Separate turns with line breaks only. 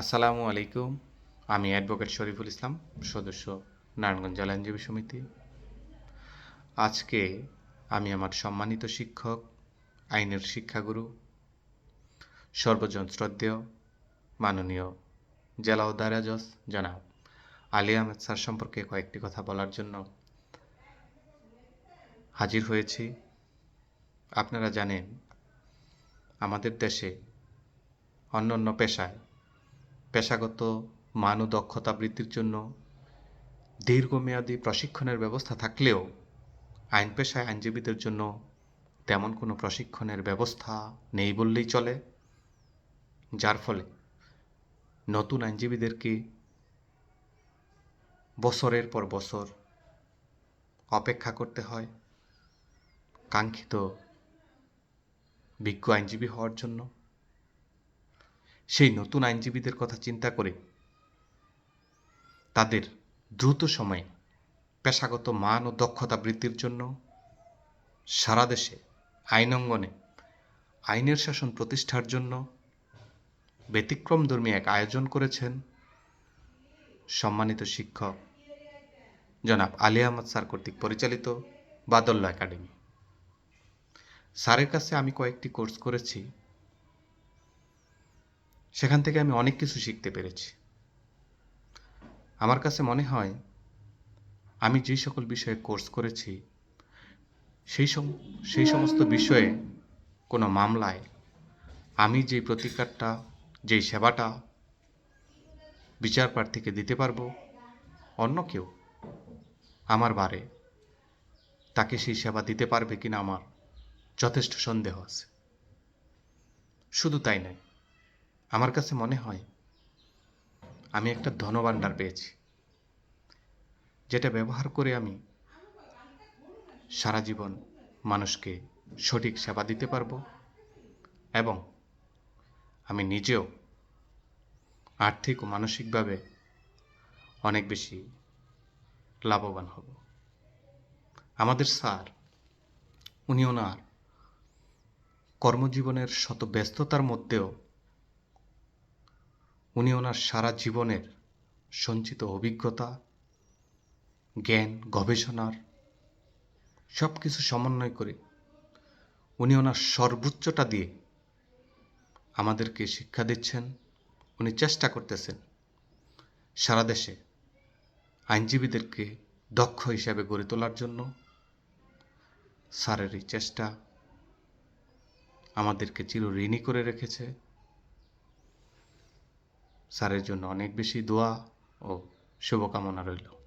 আসসালামু আলাইকুম। আমি অ্যাডভোকেট শরীফুল ইসলাম, সদস্য নারায়ণগঞ্জ জেলা আইনজীবী সমিতি। আজকে আমি আমার সম্মানিত শিক্ষক, আইনের শিক্ষাগুরু, সর্বজন শ্রদ্ধেয়, মাননীয় জেলা জজ জনাব আলী আহমেদ স্যার সম্পর্কে কয়েকটি কথা বলার জন্য হাজির হয়েছি। আপনারা জানেন, আমাদের দেশে অন্য অন্য পেশায় পেশাগত মান ও দক্ষতা বৃদ্ধির জন্য দীর্ঘমেয়াদী প্রশিক্ষণের ব্যবস্থা থাকলেও আইন পেশায় আইনজীবীদের জন্য তেমন কোনো প্রশিক্ষণের ব্যবস্থা নেই বললেই চলে, যার ফলে নতুন আইনজীবীদেরকে বছরের পর বছর অপেক্ষা করতে হয়, কাঙ্ক্ষিত বিজ্ঞ আইনজীবী হওয়ার জন্য। সেই নতুন আইনজীবীদের কথা চিন্তা করে তাদের দ্রুত সময়ে পেশাগত মান ও দক্ষতা বৃদ্ধির জন্য সারা দেশে আইন অঙ্গনে আইনের শাসন প্রতিষ্ঠার জন্য ব্যতিক্রমধর্মী এক আয়োজন করেছেন সম্মানিত শিক্ষক জনাব আলী আহমদ স্যার কর্তৃক পরিচালিত বাদল্য একাডেমি। স্যারের কাছে আমি কয়েকটি কোর্স করেছি। সেখান থেকে আমি অনেক কিছু শিখতে পেরেছি। আমার কাছে মনে হয়, আমি যে সকল বিষয়ে কোর্স করেছি, সেই সেই সমস্ত বিষয়ে কোনো মামলায় আমি যে প্রতিকারটা যেই সেবাটা বিচার প্রার্থীকে দিতে পারব, অন্য কেউ আমার বারে তাকে সেই সেবা দিতে পারবে কিনা আমার যথেষ্ট সন্দেহ আছে। শুধু তাই নয় আমার কাছে মনে হয় আমি একটা ধনভাণ্ডার পেয়েছি, যেটা ব্যবহার করে আমি সারা জীবন মানুষকে সঠিক সেবা দিতে পারব এবং আমি নিজেও আর্থিক ও মানসিকভাবে অনেক বেশি লাভবান হব। আমাদের স্যার, উনি ওনার কর্মজীবনের শত ব্যস্ততার মধ্যেও উনি ওনার সারা জীবনের সঞ্চিত অভিজ্ঞতা, জ্ঞান, গবেষণার সব কিছু সমন্বয় করে উনি ওনার সর্বোচ্চটা দিয়ে আমাদেরকে শিক্ষা দিচ্ছেন, উনি চেষ্টা করতেছেন সারা দেশে আইনজীবীদেরকে দক্ষ হিসাবে গড়ে তোলার জন্য। স্যারের এই চেষ্টা আমাদেরকে চির ঋণী করে রেখেছে। স্যারের জন্য অনেক বেশি দোয়া ও শুভকামনা রইল।